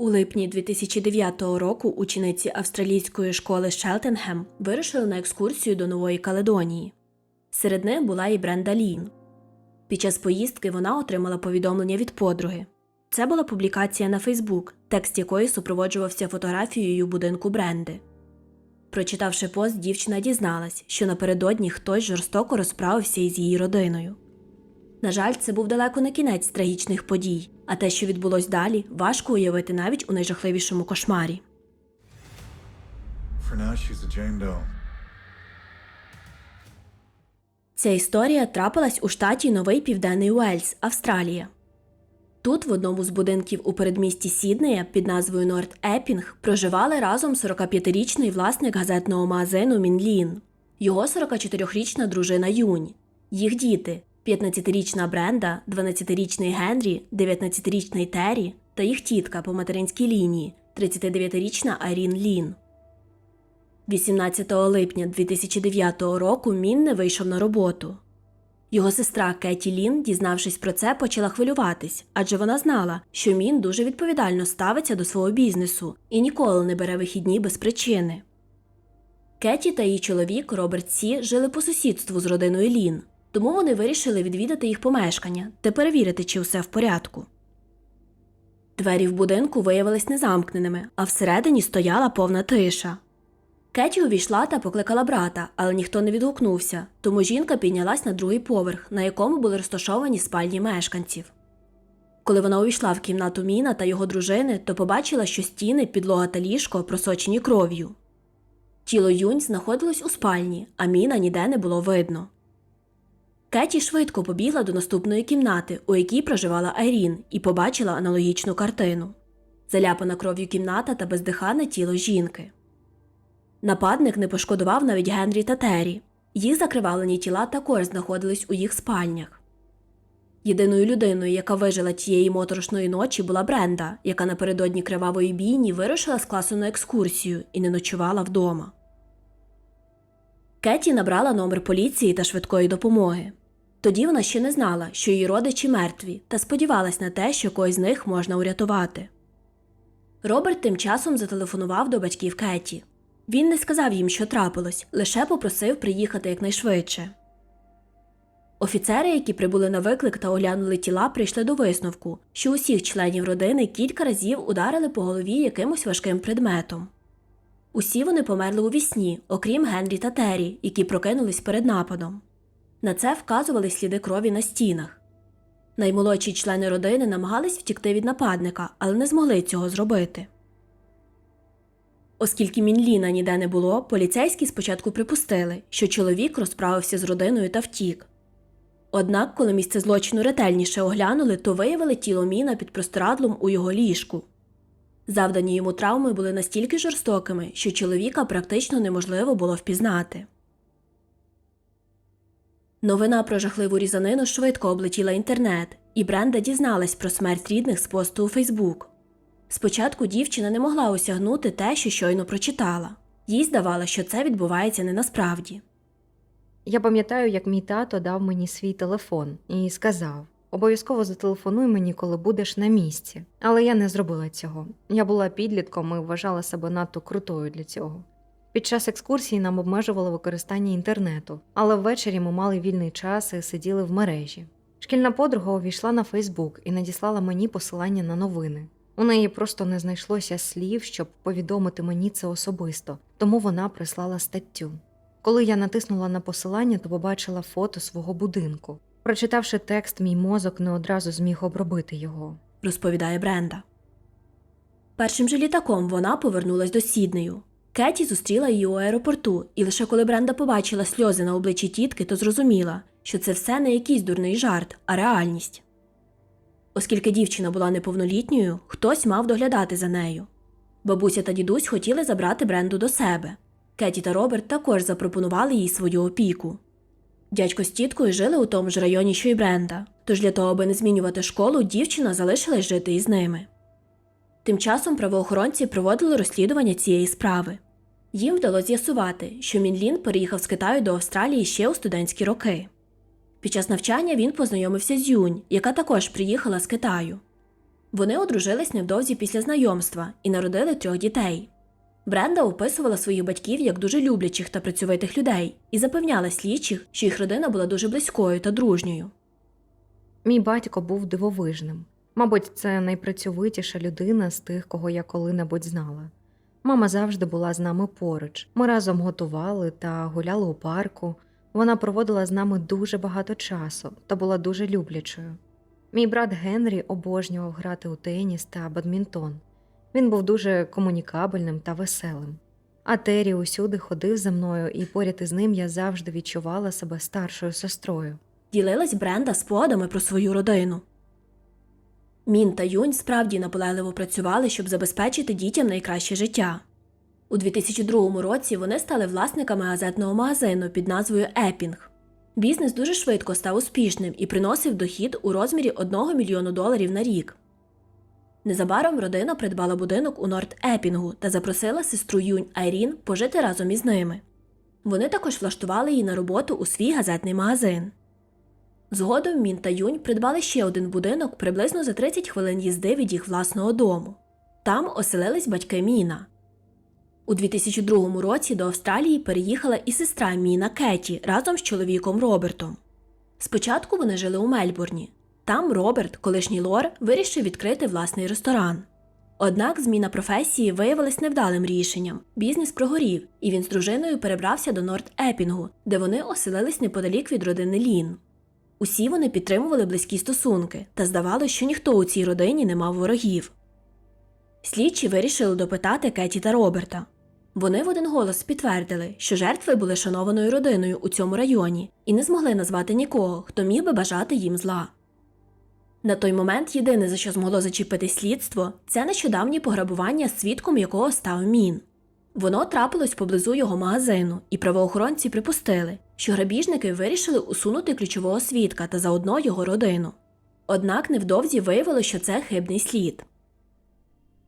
У липні 2009 року учениці австралійської школи Шелтенгем вирушили на екскурсію до Нової Каледонії. Серед них була і Бренда Лін. Під час поїздки вона отримала повідомлення від подруги. Це була публікація на Фейсбук, текст якої супроводжувався фотографією будинку Бренди. Прочитавши пост, дівчина дізналась, що напередодні хтось жорстоко розправився із її родиною. На жаль, це був далеко не кінець трагічних подій, а те, що відбулось далі, важко уявити навіть у найжахливішому кошмарі. Ця історія трапилась у штаті Новий Південний Уельс, Австралія. Тут, в одному з будинків у передмісті Сіднея під назвою Норт Епінг, проживали разом 45-річний власник газетного магазину Мінлін, його 44-річна дружина Юнь, їх діти 15-річна Бренда, 12-річний Генрі, 19-річний Террі та їх тітка по материнській лінії 39-річна Айрін Лін. 18 липня 2009 року Мін не вийшов на роботу. Його сестра Кеті Лін, дізнавшись про це, почала хвилюватись, адже вона знала, що Мін дуже відповідально ставиться до свого бізнесу і ніколи не бере вихідні без причини. Кеті та її чоловік Роберт Сі жили по сусідству з родиною Лін, тому вони вирішили відвідати їх помешкання та перевірити, чи все в порядку. Двері в будинку виявились незамкненими, а всередині стояла повна тиша. Кеті увійшла та покликала брата, але ніхто не відгукнувся, тому жінка піднялась на другий поверх, на якому були розташовані спальні мешканців. Коли вона увійшла в кімнату Міна та його дружини, то побачила, що стіни, підлога та ліжко просочені кров'ю. Тіло Юнь знаходилось у спальні, а Міна ніде не було видно. Кеті швидко побігла до наступної кімнати, у якій проживала Айрін, і побачила аналогічну картину заляпана кров'ю кімната та бездихане тіло жінки. Нападник не пошкодував навіть Генрі та Террі. Їх закривавлені тіла також знаходились у їх спальнях. Єдиною людиною, яка вижила тієї моторошної ночі, була Бренда, яка напередодні кривавої бійні вирушила з класу на екскурсію і не ночувала вдома. Кеті набрала номер поліції та швидкої допомоги. Тоді вона ще не знала, що її родичі мертві, та сподівалась на те, що когось з них можна урятувати. Роберт тим часом зателефонував до батьків Кеті. Він не сказав їм, що трапилось, лише попросив приїхати якнайшвидше. Офіцери, які прибули на виклик та оглянули тіла, прийшли до висновку, що усіх членів родини кілька разів ударили по голові якимось важким предметом. Усі вони померли у вісні, окрім Генрі та Террі, які прокинулись перед нападом. На це вказували сліди крові на стінах. Наймолодші члени родини намагались втікти від нападника, але не змогли цього зробити. Оскільки Мінліна ніде не було, поліцейські спочатку припустили, що чоловік розправився з родиною та втік. Однак, коли місце злочину ретельніше оглянули, то виявили тіло Міна під простирадлом у його ліжку. Завдані йому травми були настільки жорстокими, що чоловіка практично неможливо було впізнати. Новина про жахливу різанину швидко облетіла інтернет, і Бренда дізналась про смерть рідних з посту у Фейсбук. Спочатку дівчина не могла осягнути те, що щойно прочитала. Їй здавалося, що це відбувається не насправді. Я пам'ятаю, як мій тато дав мені свій телефон і сказав: обов'язково зателефонуй мені, коли будеш на місці. Але я не зробила цього. Я була підлітком і вважала себе надто крутою для цього. Під час екскурсії нам обмежували використання інтернету, але ввечері ми мали вільний час і сиділи в мережі. Шкільна подруга увійшла на Фейсбук і надіслала мені посилання на новини. У неї просто не знайшлося слів, щоб повідомити мені це особисто, тому вона прислала статтю. Коли я натиснула на посилання, то побачила фото свого будинку. Прочитавши текст, мій мозок не одразу зміг обробити його. розповідає Бренда. Першим же літаком вона повернулась до Сіднею. Кеті зустріла її у аеропорту, і лише коли Бренда побачила сльози на обличчі тітки, то зрозуміла, що це все не якийсь дурний жарт, а реальність. Оскільки дівчина була неповнолітньою, хтось мав доглядати за нею. Бабуся та дідусь хотіли забрати Бренду до себе. Кеті та Роберт також запропонували їй свою опіку. Дядько з тіткою жили у тому ж районі, що й Бренда, тож для того, аби не змінювати школу, дівчина залишилась жити із ними. Тим часом правоохоронці проводили розслідування цієї справи. Їм вдалося з'ясувати, що Мінлін переїхав з Китаю до Австралії ще у студентські роки. Під час навчання він познайомився з Юнь, яка також приїхала з Китаю. Вони одружились невдовзі після знайомства і народили трьох дітей. Бренда описувала своїх батьків як дуже люблячих та працьовитих людей і запевняла слідчих, що їх родина була дуже близькою та дружньою. Мій батько був дивовижним. Мабуть, це найпрацьовитіша людина з тих, кого я коли-небудь знала. Мама завжди була з нами поруч. Ми разом готували та гуляли у парку. Вона проводила з нами дуже багато часу та була дуже люблячою. Мій брат Генрі обожнював грати у теніс та бадмінтон. Він був дуже комунікабельним та веселим. А Террі усюди ходив за мною, і поряд із ним я завжди відчувала себе старшою сестрою. Ділилась Бренда спогадами про свою родину. Мін та Юнь справді наполегливо працювали, щоб забезпечити дітям найкраще життя. У 2002 році вони стали власниками газетного магазину під назвою Епінг. Бізнес дуже швидко став успішним і приносив дохід у розмірі 1 мільйону доларів на рік. Незабаром родина придбала будинок у Норт Епінгу та запросила сестру Юнь Айрін пожити разом із ними. Вони також влаштували її на роботу у свій газетний магазин. Згодом Мін та Юнь придбали ще один будинок приблизно за 30 хвилин їзди від їх власного дому. Там оселились батьки Міна. У 2002 році до Австралії переїхала і сестра Міна Кеті разом з чоловіком Робертом. Спочатку вони жили у Мельбурні. Там Роберт, колишній лор, вирішив відкрити власний ресторан. Однак зміна професії виявилась невдалим рішенням. Бізнес прогорів, і він з дружиною перебрався до Норт Епінгу, де вони оселились неподалік від родини Лін. Усі вони підтримували близькі стосунки, та здавалося, що ніхто у цій родині не мав ворогів. Слідчі вирішили допитати Кеті та Роберта. Вони в один голос підтвердили, що жертви були шанованою родиною у цьому районі і не змогли назвати нікого, хто міг би бажати їм зла. На той момент єдине, за що змогло зачепити слідство, це нещодавнє пограбування, свідком якого став мін. Воно трапилось поблизу його магазину, і правоохоронці припустили, що грабіжники вирішили усунути ключового свідка та заодно його родину. Однак невдовзі виявилося, що це хибний слід.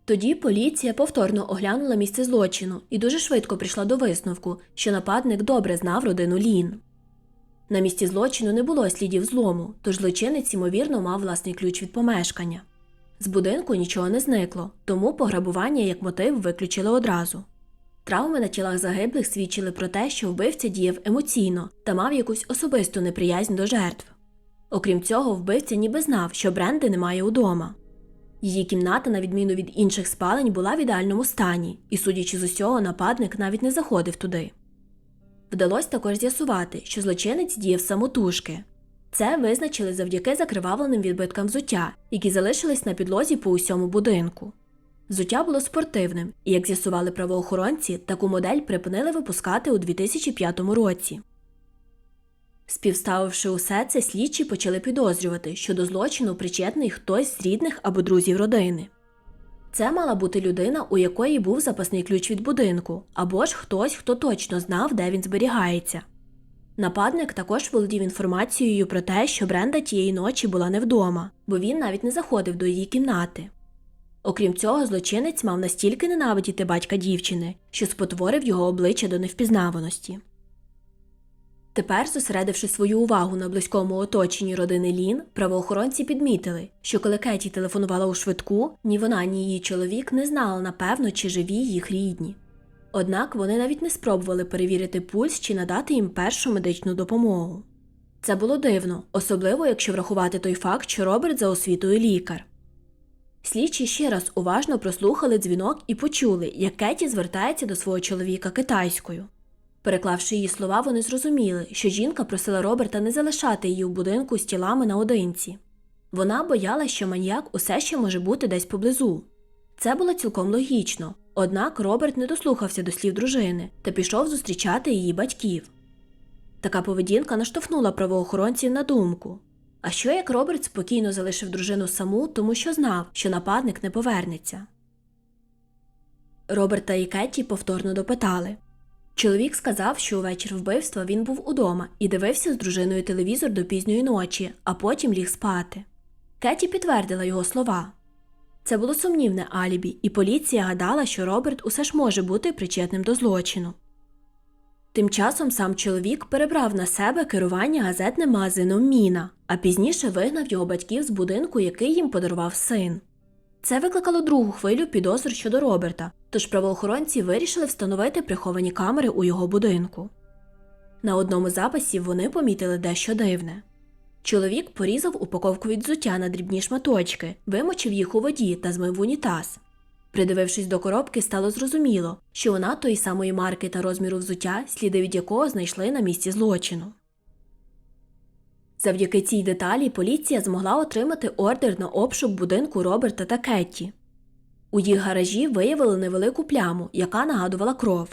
Тоді поліція повторно оглянула місце злочину і дуже швидко прийшла до висновку, що нападник добре знав родину Лін. На місці злочину не було слідів злому, тож злочинець, ймовірно, мав власний ключ від помешкання. З будинку нічого не зникло, тому пограбування як мотив виключили одразу. Травми на тілах загиблих свідчили про те, що вбивця діяв емоційно та мав якусь особисту неприязнь до жертв. Окрім цього, вбивця ніби знав, що бренди немає удома. Її кімната, на відміну від інших спалень, була в ідеальному стані, і, судячи з усього, нападник навіть не заходив туди. Вдалося також з'ясувати, що злочинець діяв самотужки. Це визначили завдяки закривавленим відбиткам взуття, які залишились на підлозі по усьому будинку. Взуття було спортивним, і, як з'ясували правоохоронці, таку модель припинили випускати у 2005 році. Співставивши усе це, слідчі почали підозрювати, що до злочину причетний хтось з рідних або друзів родини. Це мала бути людина, у якої був запасний ключ від будинку, або ж хтось, хто точно знав, де він зберігається. Нападник також володів інформацією про те, що Бренда тієї ночі була не вдома, бо він навіть не заходив до її кімнати. Окрім цього, злочинець мав настільки ненавидіти батька дівчини, що спотворив його обличчя до невпізнаваності. Тепер, зосередивши свою увагу на близькому оточенні родини Лін, правоохоронці підмітили, що коли Кеті телефонувала у швидку, ні вона, ні її чоловік не знали напевно, чи живі їх рідні. Однак вони навіть не спробували перевірити пульс чи надати їм першу медичну допомогу. Це було дивно, особливо якщо врахувати той факт, що Роберт за освітою лікар. Слідчі ще раз уважно прослухали дзвінок і почули, як Кеті звертається до свого чоловіка китайською. Переклавши її слова, вони зрозуміли, що жінка просила Роберта не залишати її в будинку з тілами наодинці. Вона боялася, що маньяк усе ще може бути десь поблизу. Це було цілком логічно, однак Роберт не дослухався до слів дружини та пішов зустрічати її батьків. Така поведінка наштовхнула правоохоронців на думку. А що як Роберт спокійно залишив дружину саму, тому що знав, що нападник не повернеться? Роберта і Кетті повторно допитали. Чоловік сказав, що увечір вбивства він був удома і дивився з дружиною телевізор до пізньої ночі, а потім ліг спати. Кеті підтвердила його слова. Це було сумнівне алібі, і поліція гадала, що Роберт усе ж може бути причетним до злочину. Тим часом сам чоловік перебрав на себе керування газетним магазином Міна, а пізніше вигнав його батьків з будинку, який їм подарував син. Це викликало другу хвилю підозр щодо Роберта, тож правоохоронці вирішили встановити приховані камери у його будинку. На одному з записів вони помітили дещо дивне. Чоловік порізав упаковку від взуття на дрібні шматочки, вимочив їх у воді та змив унітаз. Придивившись до коробки, стало зрозуміло, що вона тої самої марки та розміру взуття, сліди від якого знайшли на місці злочину. Завдяки цій деталі поліція змогла отримати ордер на обшук будинку Роберта та Кетті. У їх гаражі виявили невелику пляму, яка нагадувала кров.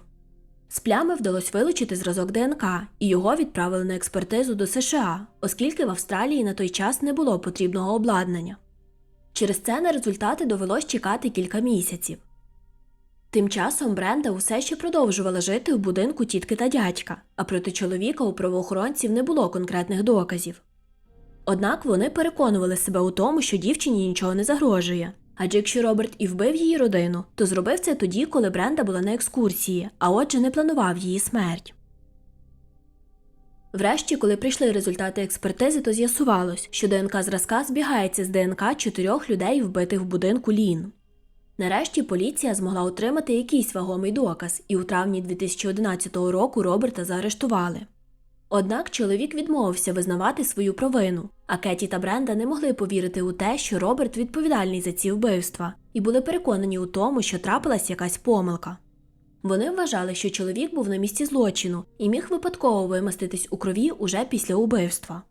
З плями вдалося вилучити зразок ДНК, і його відправили на експертизу до США, оскільки в Австралії на той час не було потрібного обладнання. Через це на результати довелось чекати кілька місяців. Тим часом Бренда усе ще продовжувала жити у будинку тітки та дядька, а проти чоловіка у правоохоронців не було конкретних доказів. Однак вони переконували себе у тому, що дівчині нічого не загрожує. Адже якщо Роберт і вбив її родину, то зробив це тоді, коли Бренда була на екскурсії, а отже не планував її смерть. Врешті, коли прийшли результати експертизи, то з'ясувалось, що ДНК зразка збігається з ДНК чотирьох людей, вбитих в будинку Лін. Нарешті поліція змогла отримати якийсь вагомий доказ, і у травні 2011 року Роберта заарештували. Однак чоловік відмовився визнавати свою провину, а Кеті та Бренда не могли повірити у те, що Роберт відповідальний за ці вбивства, і були переконані у тому, що трапилась якась помилка. Вони вважали, що чоловік був на місці злочину і міг випадково вимаститись у крові уже після убивства.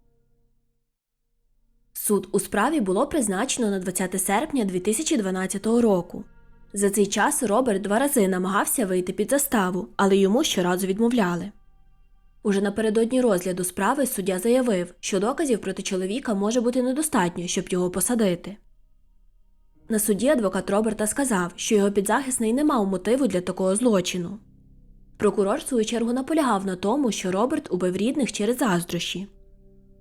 Суд у справі було призначено на 20 серпня 2012 року. За цей час Роберт два рази намагався вийти під заставу, але йому щоразу відмовляли. Уже напередодні розгляду справи суддя заявив, що доказів проти чоловіка може бути недостатньо, щоб його посадити. На суді адвокат Роберта сказав, що його підзахисний не мав мотиву для такого злочину. Прокурор, в свою чергу, наполягав на тому, що Роберт убив рідних через заздрощі.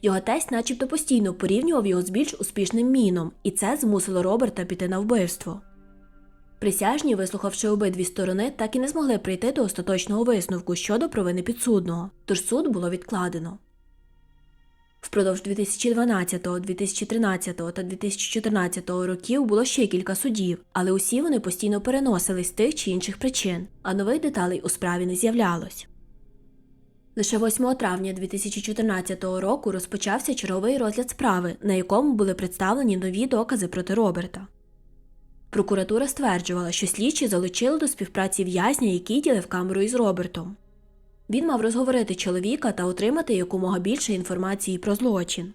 Його тесть начебто постійно порівнював його з більш успішним міном, і це змусило Роберта піти на вбивство. Присяжні, вислухавши обидві сторони, так і не змогли прийти до остаточного висновку щодо провини підсудного, тож суд було відкладено. Впродовж 2012, 2013 та 2014 років було ще кілька судів, але усі вони постійно переносились з тих чи інших причин, а нових деталей у справі не з'являлось. Лише 8 травня 2014 року розпочався черговий розгляд справи, на якому були представлені нові докази проти Роберта. Прокуратура стверджувала, що слідчі залучили до співпраці в'язня, який ділив камеру із Робертом. Він мав розговорити чоловіка та отримати якомога більше інформації про злочин.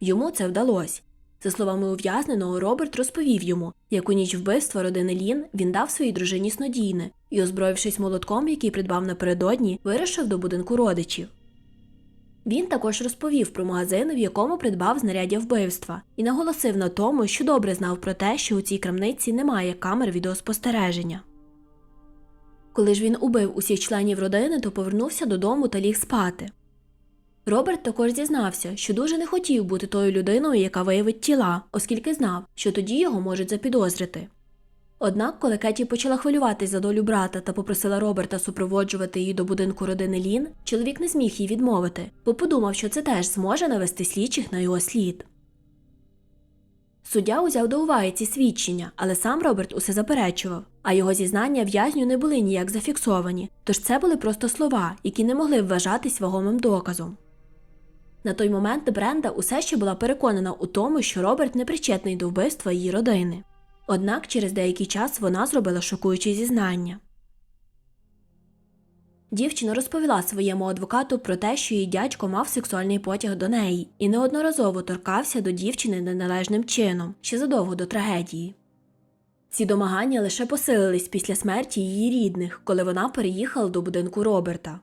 Йому це вдалося. За словами ув'язненого, Роберт розповів йому, як у ніч вбивства родини Лін він дав своїй дружині снодійне і, озброївшись молотком, який придбав напередодні, вирушив до будинку родичів. Він також розповів про магазин, в якому придбав знаряддя вбивства, і наголосив на тому, що добре знав про те, що у цій крамниці немає камер відеоспостереження. Коли ж він убив усіх членів родини, то повернувся додому та ліг спати. Роберт також зізнався, що дуже не хотів бути тою людиною, яка виявить тіла, оскільки знав, що тоді його можуть запідозрити. Однак, коли Кеті почала хвилюватись за долю брата та попросила Роберта супроводжувати її до будинку родини Лін, чоловік не зміг їй відмовити, бо подумав, що це теж зможе навести слідчих на його слід. Суддя узяв до уваги ці свідчення, але сам Роберт усе заперечував, а його зізнання в'язню не були ніяк зафіксовані, тож це були просто слова, які не могли вважатись вагомим доказом. На той момент Бренда усе ще була переконана у тому, що Роберт не причетний до вбивства її родини. Однак через деякий час вона зробила шокуючі зізнання. Дівчина розповіла своєму адвокату про те, що її дядько мав сексуальний потяг до неї і неодноразово торкався до дівчини неналежним чином ще задовго до трагедії. Ці домагання лише посилились після смерті її рідних, коли вона переїхала до будинку Роберта.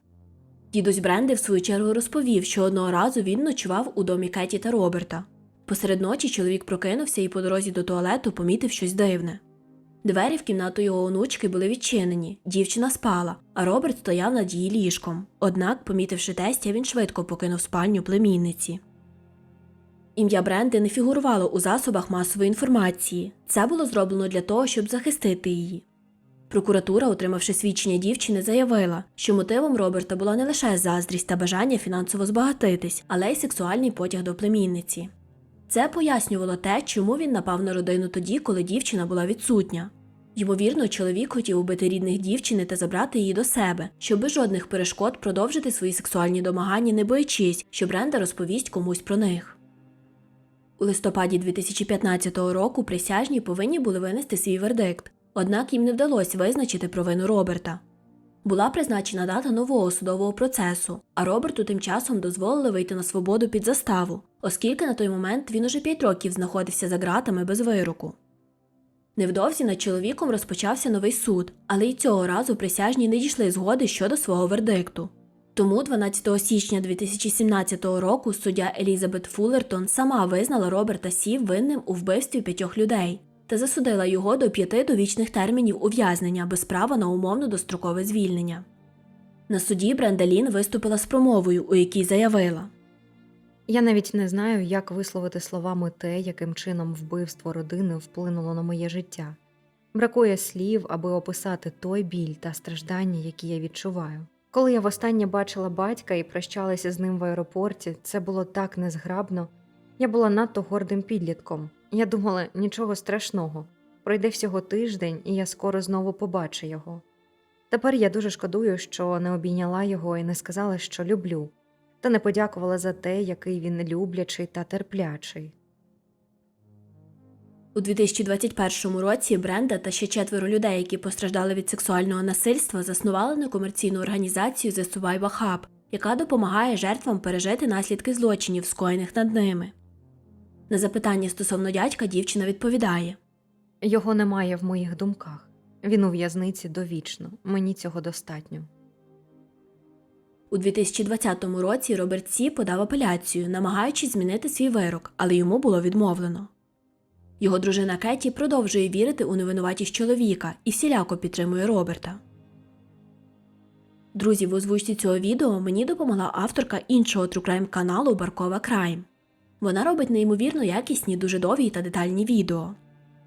Дідусь Бренди в свою чергу розповів, що одного разу він ночував у домі Кеті та Роберта. Посеред ночі чоловік прокинувся і по дорозі до туалету помітив щось дивне. Двері в кімнату його онучки були відчинені, дівчина спала, а Роберт стояв над її ліжком. Однак, помітивши тестя, він швидко покинув спальню племінниці. Ім'я Бренди не фігурувало у засобах масової інформації. Це було зроблено для того, щоб захистити її. Прокуратура, отримавши свідчення дівчини, заявила, що мотивом Роберта була не лише заздрість та бажання фінансово збагатитись, але й сексуальний потяг до племінниці. Це пояснювало те, чому він напав на родину тоді, коли дівчина була відсутня. Ймовірно, чоловік хотів убити рідних дівчини та забрати її до себе, щоб без жодних перешкод продовжити свої сексуальні домагання, не боячись, що Бренда розповість комусь про них. У листопаді 2015 року присяжні повинні були винести свій вердикт, однак їм не вдалося визначити провину Роберта. Була призначена дата нового судового процесу, а Роберту тим часом дозволили вийти на свободу під заставу, оскільки на той момент він уже 5 років знаходився за ґратами без вироку. Невдовзі над чоловіком розпочався новий суд, але й цього разу присяжні не дійшли згоди щодо свого вердикту. Тому 12 січня 2017 року суддя Елізабет Фуллертон сама визнала Роберта Сі винним у вбивстві п'ятьох людей та засудила його до п'яти довічних термінів ув'язнення без права на умовно дострокове звільнення. На суді Брендалін виступила з промовою, у якій заявила. Я навіть не знаю, як висловити словами те, яким чином вбивство родини вплинуло на моє життя. Бракує слів, аби описати той біль та страждання, які я відчуваю. Коли я востаннє бачила батька і прощалася з ним в аеропорті, це було так незграбно. Я була надто гордим підлітком. Я думала, нічого страшного. Пройде всього тиждень, і я скоро знову побачу його. Тепер я дуже шкодую, що не обійняла його і не сказала, що люблю та не подякувала за те, який він люблячий та терплячий. У 2021 році Бренда та ще четверо людей, які постраждали від сексуального насильства, заснували некомерційну організацію The Survivor Hub, яка допомагає жертвам пережити наслідки злочинів, скоєних над ними. На запитання стосовно дядька дівчина відповідає. Його немає в моїх думках. Він у в'язниці довічно. Мені цього достатньо. У 2020 році Роберт Сі подав апеляцію, намагаючись змінити свій вирок, але йому було відмовлено. Його дружина Кеті продовжує вірити у невинуватість чоловіка і всіляко підтримує Роберта. Друзі, в озвучці цього відео мені допомогла авторка іншого True каналу Баркова Крайм. Вона робить неймовірно якісні, дуже довгі та детальні відео.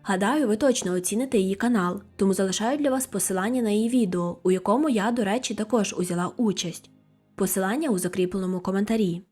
Гадаю, ви точно оціните її канал, тому залишаю для вас посилання на її відео, у якому я, до речі, також узяла участь. Посилання у закріпленому коментарі.